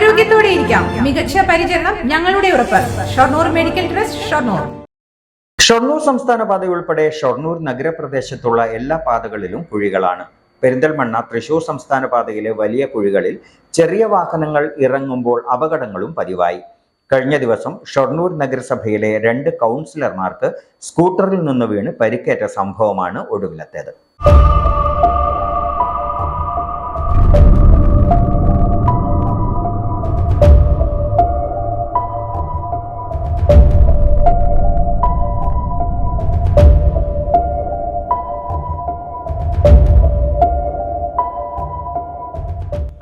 ആരോഗ്യത്തോടെ ഇരിക്കാം. മികച്ച പരിചരണം ഞങ്ങളുടെ ഉറപ്പ്. Shoranur medical trust Shoranur. Shoranur സംസ്ഥാന പാത ഉൾപ്പെടെ ഷൊർണൂർ നഗരപ്രദേശത്തുള്ള എല്ലാ പാതകളിലും കുഴികളാണ്. പെരിന്തൽമണ്ണ തൃശൂർ സംസ്ഥാന പാതയിലെ വലിയ കുഴികളിൽ ചെറിയ വാഹനങ്ങൾ ഇറങ്ങുമ്പോൾ അപകടങ്ങളും പതിവായി. കഴിഞ്ഞ ദിവസം ഷൊർണൂർ നഗരസഭയിലെ രണ്ട് കൗൺസിലർമാർക്ക് സ്കൂട്ടറിൽ നിന്ന് വീണ് പരിക്കേറ്റ സംഭവമാണ് ഒടുവിലത്തേത്.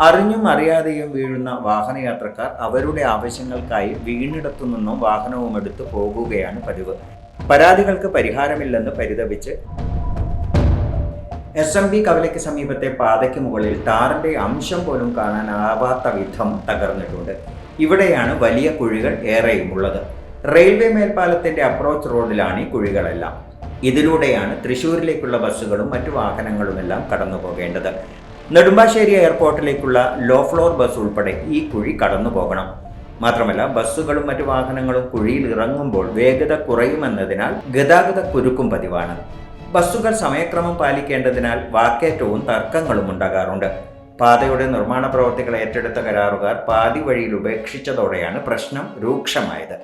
അറിഞ്ഞും അറിയാതെയും വീഴുന്ന വാഹനയാത്രക്കാർ അവരുടെ ആവശ്യങ്ങൾക്കായി വീണിടത്തു നിന്നും വാഹനവും എടുത്തു പോകുകയാണ് പതിവ്. പരാതികൾക്ക് പരിഹാരമില്ലെന്ന് പരിതപിച്ച് എസ് എം ബി കവലയ്ക്ക് സമീപത്തെ പാതയ്ക്ക് മുകളിൽ ടാറിന്റെ അംശം പോലും കാണാനാവാത്ത വിധം തകർന്നിട്ടുണ്ട്. ഇവിടെയാണ് വലിയ കുഴികൾ ഏറെയും ഉള്ളത്. റെയിൽവേ മേൽപ്പാലത്തിന്റെ അപ്രോച്ച് റോഡിലാണ് ഈ കുഴികളെല്ലാം. ഇതിലൂടെയാണ് തൃശൂരിലേക്കുള്ള ബസ്സുകളും മറ്റു വാഹനങ്ങളുമെല്ലാം കടന്നു പോകേണ്ടത് നെടുമ്പാശ്ശേരി എയർപോർട്ടിലേക്കുള്ള ലോ ഫ്ലോർ ബസ് ഉൾപ്പെടെ ഈ കുഴി കടന്നു പോകണം. മാത്രമല്ല ബസ്സുകളും മറ്റു വാഹനങ്ങളും കുഴിയിൽ ഇറങ്ങുമ്പോൾ വേഗത കുറയുമെന്നതിനാൽ ഗതാഗത കുരുക്കും പതിവാണ്. ബസ്സുകൾ സമയക്രമം പാലിക്കേണ്ടതിനാൽ വാക്കേറ്റവും തർക്കങ്ങളും ഉണ്ടാകാറുണ്ട്. പാതയുടെ നിർമ്മാണ പ്രവർത്തികൾ ഏറ്റെടുത്ത കരാറുകാർ പാതി വഴിയിൽ ഉപേക്ഷിച്ചതോടെയാണ് പ്രശ്നം രൂക്ഷമായത്.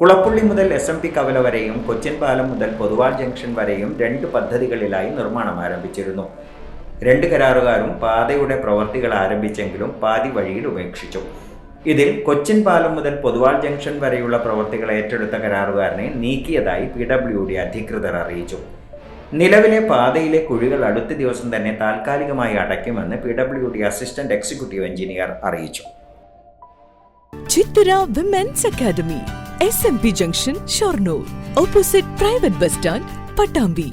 കുളപ്പുള്ളി മുതൽ എസ് എം പി കവല വരെയും കൊച്ചിൻ പാലം മുതൽ പൊതുവാൾ ജംഗ്ഷൻ വരെയും രണ്ട് പദ്ധതികളിലായി നിർമ്മാണം ആരംഭിച്ചിരുന്നു. രണ്ട് കരാറുകാരും പാതയുടെ പ്രവർത്തികൾ ആരംഭിച്ചെങ്കിലും പാതി വഴിയിൽ ഉപേക്ഷിച്ചു. ഇതിൽ കൊച്ചിൻ പാലം മുതൽ പൊതുവാൾ ജംഗ്ഷൻ വരെയുള്ള പ്രവർത്തികൾ ഏറ്റെടുത്ത കരാറുകാരനെ നീക്കിയതായി പി ഡബ്ല്യു ഡി അധികൃതർ അറിയിച്ചു. നിലവിലെ പാതയിലെ കുഴികൾ അടുത്ത ദിവസം തന്നെ താൽക്കാലികമായി അടയ്ക്കുമെന്ന് P W D assistant executive engineer അറിയിച്ചു. Chithara women's academy S M P junction Shoranur. Opposite private bus stand Pattambi.